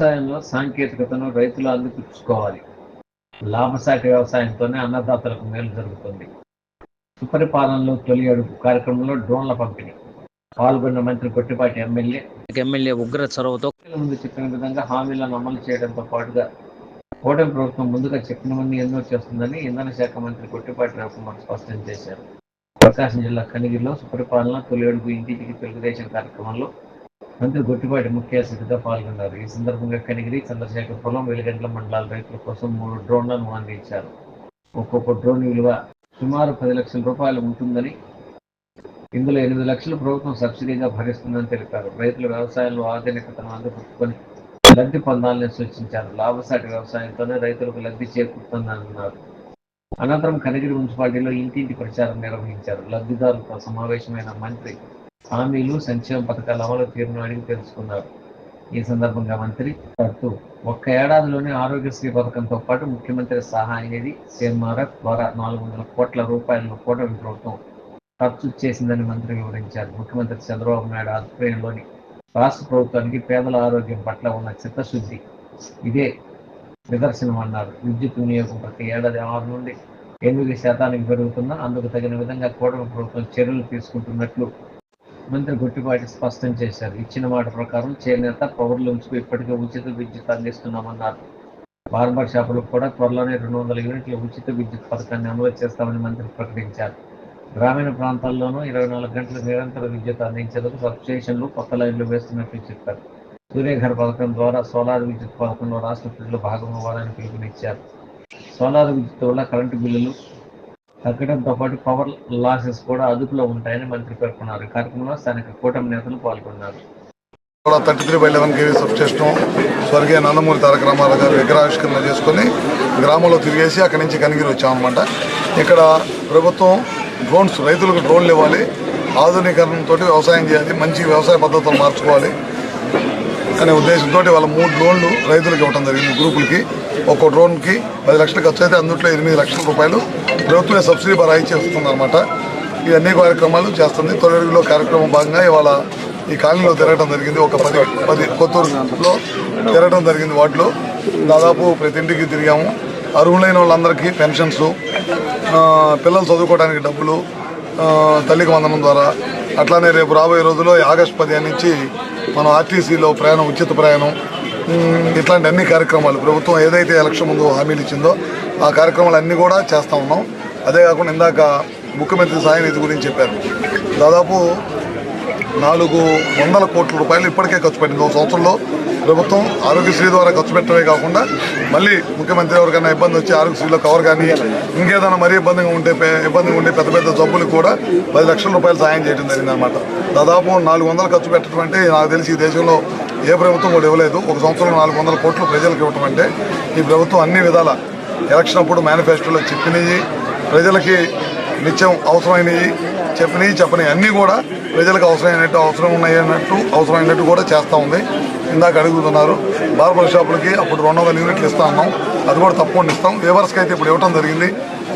వ్యవసాయంలో సాంకేతికతను రైతులు అందిపుచ్చుకోవాలి లాభసాటి వ్యవసాయంతోనే అన్నదాతలకు మేలు జరుగుతుంది. సుపరిపాలనలో తొలి అడుగు కార్యక్రమంలో డ్రోన్ల పంపిణీ. పాల్గొన్న మంత్రి కొట్టిపాటి ఎమ్మెల్యే ఎమ్మెల్యే ఉగ్ర చొరవతో ముందు చెప్పిన విధంగా హామీలను అమలు చేయడంతో పాటుగా కూటమి ప్రభుత్వం ముందుగా చెప్పినవన్నీ ఎన్నో చేస్తుందని ఇంధన శాఖ మంత్రి కొట్టిపాటి రవికుమార్ స్పష్టం చేశారు. ప్రకాశం జిల్లా కనిగిరిలో సుపరిపాలన తొలి అడుగు ఇంటింటికి తెలుగుదేశం కార్యక్రమంలో మంత్రి గుట్టిపాటి ముఖ్య అతిథిగా పాల్గొన్నారు. ఈ సందర్భంగా కనిగిరి చంద్రశేఖరపురం వెలిగండ్ల మండలాల రైతుల కోసం మూడు డ్రోన్లను అందించారు. ఒక్కొక్క డ్రోన్ విలువ సుమారు పది లక్షల రూపాయలు ఉంటుందని ఇందులో ఎనిమిది లక్షలు ప్రభుత్వం సబ్సిడీగా భరిస్తుందని తెలిపారు. రైతులు వ్యవసాయంలో ఆధునికతను అందుకుని లబ్ధి పొందాలని సూచించారు. లాభసాటి వ్యవసాయంతోనే రైతులకు లబ్ధి చేకూరుతుందని అన్నారు అనంతరం కనగిరి మున్సిపాలిటీలో ఇంటింటి ప్రచారం నిర్వహించారు. లబ్ధిదారులతో సమావేశమైన మంత్రి హామీలు సంక్షేమ పథకాల అమలు తీరును అడిగి తెలుసుకున్నారు. ఈ సందర్భంగా మంత్రి మాట్లాడుతూ ఒక్క ఏడాదిలోనే ఆరోగ్యశ్రీ పథకంతో పాటు ముఖ్యమంత్రి సహాయ నిధి సిఎంఆర్ఎఫ్ ద్వారా నాలుగు వందల కోట్ల రూపాయలను కూటమి ప్రభుత్వం ఖర్చు చేసిందని మంత్రి వివరించారు. ముఖ్యమంత్రి చంద్రబాబు నాయుడు ఆధ్వర్యంలోని రాష్ట్ర ప్రభుత్వానికి పేదల ఆరోగ్యం పట్ల ఉన్న చిత్తశుద్ధి ఇదే నిదర్శనం అన్నారు. విద్యుత్ వినియోగం ప్రతి ఏడాది ఆరు నుండి ఎనిమిది శాతానికి పెరుగుతున్నా అందుకు తగిన విధంగా కూటమి ప్రభుత్వం చర్యలు తీసుకుంటున్నట్లు మంత్రి గుట్టిపాటి స్పష్టం చేశారు. ఇచ్చిన మాట ప్రకారం చేనేత పౌరుల ఉంచుకు ఇప్పటికే ఉచిత విద్యుత్ అందిస్తున్నామన్నారు. బార్బర్ షాపులకు కూడా త్వరలోనే రెండు వందల యూనిట్ల ఉచిత విద్యుత్ పథకాన్ని అమలు చేస్తామని మంత్రి ప్రకటించారు. గ్రామీణ ప్రాంతాల్లోనూ ఇరవై నాలుగు గంటల నిరంతర విద్యుత్ అందించేందుకు సబ్స్టేషన్లు కొత్త లైన్లు వేస్తున్నట్లు చెప్పారు. సూర్యఘర్ పథకం ద్వారా సోలార్ విద్యుత్ పథకంలో రాష్ట్ర ప్రజలు భాగం అవ్వాలని పిలుపునిచ్చారు. సోలార్ విద్యుత్ వల్ల కరెంటు బిల్లులు తగ్గడంతో పాటు పవర్ లాసెస్ కూడా అదుపులో ఉంటాయని మంత్రి పేర్కొన్నారు. కార్యక్రమంలో స్థానిక కూటమి నేతలు పాల్గొన్నారు. కూడా thirty three by eleven KV substation స్వర్గీయ నందమూరి తారక రామారావు గారు విగ్రహావిష్కరణ చేసుకొని గ్రామంలో తిరిగేసి అక్కడి నుంచి కనిగిరి వచ్చామన్నమాట ఇక్కడ ప్రభుత్వం డ్రోన్స్ రైతులకు డ్రోన్లు ఇవ్వాలి. ఆధునీకరణతో వ్యవసాయం చేయాలి. మంచి వ్యవసాయ పద్ధతులు మార్చుకోవాలి. అనే ఉద్దేశంతో వాళ్ళ మూడు డ్రోన్లు రైతులకు ఇవ్వడం జరిగింది గ్రూపులకి. ఒక్కో డ్రోన్కి పది లక్షలు ఖర్చు అయితే అందుట్లో ఎనిమిది లక్షల రూపాయలు. ప్రభుత్వమే సబ్సిడీ బరాయి చేస్తుంది అనమాట ఇవన్నీ అన్ని కార్యక్రమాలు చేస్తుంది. తొలగిలో కార్యక్రమం భాగంగా ఇవాళ ఈ కాలనీలో తిరగడం జరిగింది. ఒక పది పది కొత్తూరులో తిరగడం జరిగింది వాటిలో దాదాపు ప్రతి ఇంటికి తిరిగాము. అర్హులైన వాళ్ళందరికీ పెన్షన్స్ పిల్లలు చదువుకోవడానికి డబ్బులు తల్లికి వందనం ద్వారా. అట్లానే రేపు రాబోయే రోజుల్లో ఆగస్టు పదిహేను నుంచి మనం ఆర్టీసీలో ప్రయాణం ఉచిత ప్రయాణం ఇట్లాంటి అన్ని కార్యక్రమాలు ప్రభుత్వం ఏదైతే ఎలక్షన్ ముందు హామీలు ఇచ్చిందో ఆ కార్యక్రమాలు అన్నీ కూడా చేస్తూ ఉన్నాం. అదే కాకుండా ఇందాక ముఖ్యమంత్రి సాయనిధి గురించి చెప్పారు. దాదాపు నాలుగు వందల కోట్ల రూపాయలు ఇప్పటికే ఖర్చు పెట్టింది. ఒక సంవత్సరంలో ప్రభుత్వం ఆరోగ్యశ్రీ ద్వారా ఖర్చు పెట్టడమే కాకుండా మళ్ళీ ముఖ్యమంత్రి ఎవరికైనా ఇబ్బంది వచ్చి ఆరోగ్యశ్రీలో కవర్ కానీ ఇంకేదైనా మరీ ఇబ్బందిగా ఉంటే ఇబ్బందిగా ఉంటే పెద్ద పెద్ద జబ్బులకు కూడా పది లక్షల రూపాయలు సాయం చేయడం జరిగిందనమాట దాదాపు నాలుగు వందలు ఖర్చు పెట్టడం అంటే నాకు తెలిసి ఈ దేశంలో ఏ ప్రభుత్వం కూడా ఇవ్వలేదు. ఒక సంవత్సరంలో నాలుగు వందల కోట్లు ప్రజలకు ఇవ్వటం అంటే ఈ ప్రభుత్వం అన్ని విధాల ఎలక్షన్ అప్పుడు మేనిఫెస్టోలో చెప్పినవి ప్రజలకి నిత్యం అవసరమైనవి చెప్పినవి చెప్పని అన్నీ కూడా ప్రజలకు అవసరమైనట్టు అవసరం ఉన్నాయన్నట్టు అవసరమైనట్టు కూడా చేస్తూ ఉంది. ఇందాక అడుగుతున్నారు బార్బర్ షాపులకి అప్పుడు రెండు వందల యూనిట్లు ఇస్తా ఉన్నాం అది కూడా తప్పకుండా ఇస్తాం. వేవర్స్కి అయితే ఇప్పుడు ఇవ్వటం జరిగింది.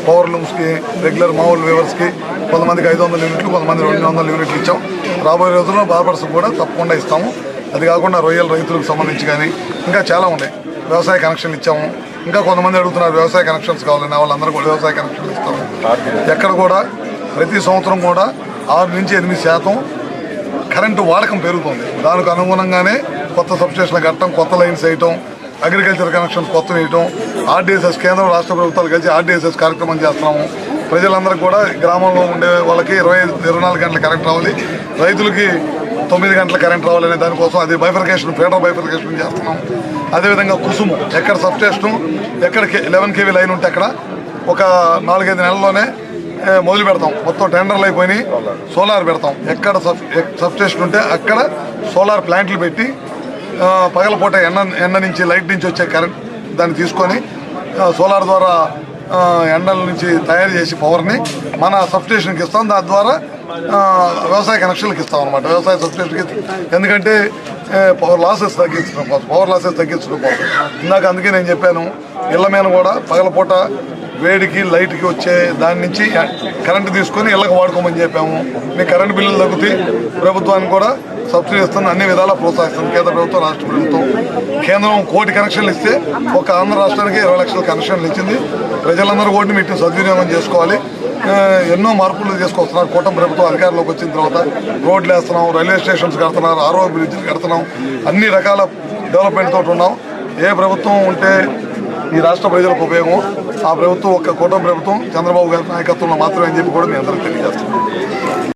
పవర్ లూమ్స్కి రెగ్యులర్ మామూలు వేవర్స్కి కొంతమందికి ఐదు వందల యూనిట్లు కొంతమంది రెండు వందల యూనిట్లు ఇచ్చాం. రాబోయే రోజుల్లో బార్బర్స్ కూడా తప్పకుండా ఇస్తాము. అది కాకుండా రొయ్యల రైతులకు సంబంధించి కానీ ఇంకా చాలా ఉన్నాయి. వ్యవసాయ కనెక్షన్లు ఇచ్చాము. ఇంకా కొంతమంది అడుగుతున్నారు వ్యవసాయ కనెక్షన్స్ కావాలని వాళ్ళందరూ కూడా వ్యవసాయ కనెక్షన్లు ఇస్తాము. ఎక్కడ కూడా ప్రతి సంవత్సరం కూడా ఆరు నుంచి ఎనిమిది శాతం కరెంటు వాడకం పెరుగుతుంది. దానికి అనుగుణంగానే కొత్త సబ్స్టేషన్లు కట్టడం కొత్త లైన్స్ వేయటం అగ్రికల్చర్ కనెక్షన్స్ కొత్త వేయటం ఆర్డీఎస్ఎస్ కేంద్రం రాష్ట్ర ప్రభుత్వాలు కలిసి ఆర్డీఎస్ఎస్ కార్యక్రమం చేస్తున్నాము. ప్రజలందరూ కూడా గ్రామంలో ఉండే వాళ్ళకి ఇరవై ఇరవై నాలుగు గంటల కరెంట్ రావాలి. రైతులకి తొమ్మిది గంటల కరెంట్ రావాలనే దానికోసం అది బైఫర్కేషన్ ఫెడరల్ బైఫర్కేషన్ చేస్తున్నాం. అదేవిధంగా కుసుము ఎక్కడ సబ్స్టేషను ఎక్కడ లెవెన్ కేవీ లైన్ ఉంటే అక్కడ ఒక నాలుగైదు నెలల్లోనే మొదలు పెడతాం. మొత్తం టెండర్లు అయిపోయి సోలార్ పెడతాం. ఎక్కడ సబ్ ఎక్- సబ్స్టేషన్ ఉంటే అక్కడ సోలార్ ప్లాంట్లు పెట్టి పగలపూట ఎండ ఎండ నుంచి లైట్ నుంచి వచ్చే కరెంట్ దాన్ని తీసుకొని సోలార్ ద్వారా ఎండల నుంచి తయారు చేసి పవర్ని మన సబ్స్టేషన్కి ఇస్తాం. దాని ద్వారా వ్యవసాయ కనెక్షన్లకు ఇస్తాం అనమాట వ్యవసాయ సబ్సిడీకి ఎందుకంటే పవర్ లాసెస్ తగ్గించడం కోసం పవర్ లాసెస్ తగ్గించడం కోసం. ఇందాక అందుకే నేను చెప్పాను ఇళ్ళ మీద కూడా పగలపూట వేడికి లైట్కి వచ్చే దాని నుంచి కరెంటు తీసుకొని ఇళ్ళకి వాడుకోమని చెప్పాము. మీ కరెంటు బిల్లులు తగ్గుతాయి ప్రభుత్వానికి కూడా సబ్సిడీ ఇస్తుంది అన్ని విధాలా ప్రోత్సహిస్తుంది కేంద్ర ప్రభుత్వం రాష్ట్ర ప్రభుత్వం. కేంద్రం కోటి కనెక్షన్లు ఇస్తే ఒక ఆంధ్ర రాష్ట్రానికి ఇరవై లక్షల కనెక్షన్లు ఇచ్చింది. ప్రజలందరూ కూడా వీటిని సద్వినియోగం చేసుకోవాలి. ఎన్నో మార్పులు తీసుకొస్తున్నారు. కూటమి ప్రభుత్వం అధికారంలోకి వచ్చిన తర్వాత రోడ్లు వేస్తున్నాం రైల్వే స్టేషన్స్ కడుతున్నారు ఆరో బ్రిడ్జ్లు కడుతున్నాం అన్ని రకాల డెవలప్మెంట్ తోటి ఉన్నాం. ఏ ప్రభుత్వం ఉంటే ఈ రాష్ట్ర ప్రజలకు ఉపయోగం? ఆ ప్రభుత్వం ఒక కూటమి ప్రభుత్వం చంద్రబాబు గారి నాయకత్వంలో మాత్రమే అని చెప్పి కూడా మీ అందరికీ తెలియజేస్తున్నాం.